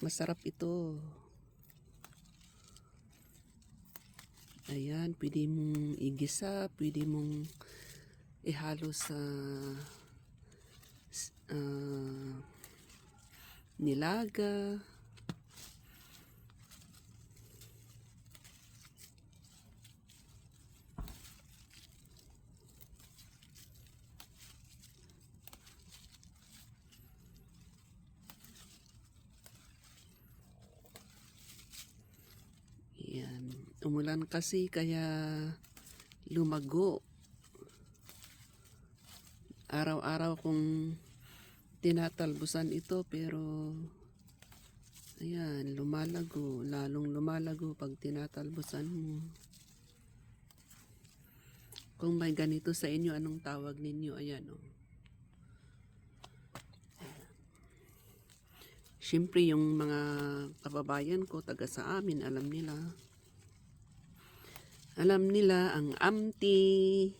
Masarap ito. Ayan, pwede mong igisa, pwede mong ihalo sa ah, nilaga. Yan. Umulan kasi kaya lumago. Araw-araw kong tinatalbusan ito pero ayan, lumalago. Lalong lumalago pag tinatalbusan mo. Kung may ganito sa inyo, anong tawag ninyo? Ayan o. Siyempre, yung mga kababayan ko, taga sa amin, alam nila. Alam nila ang amti.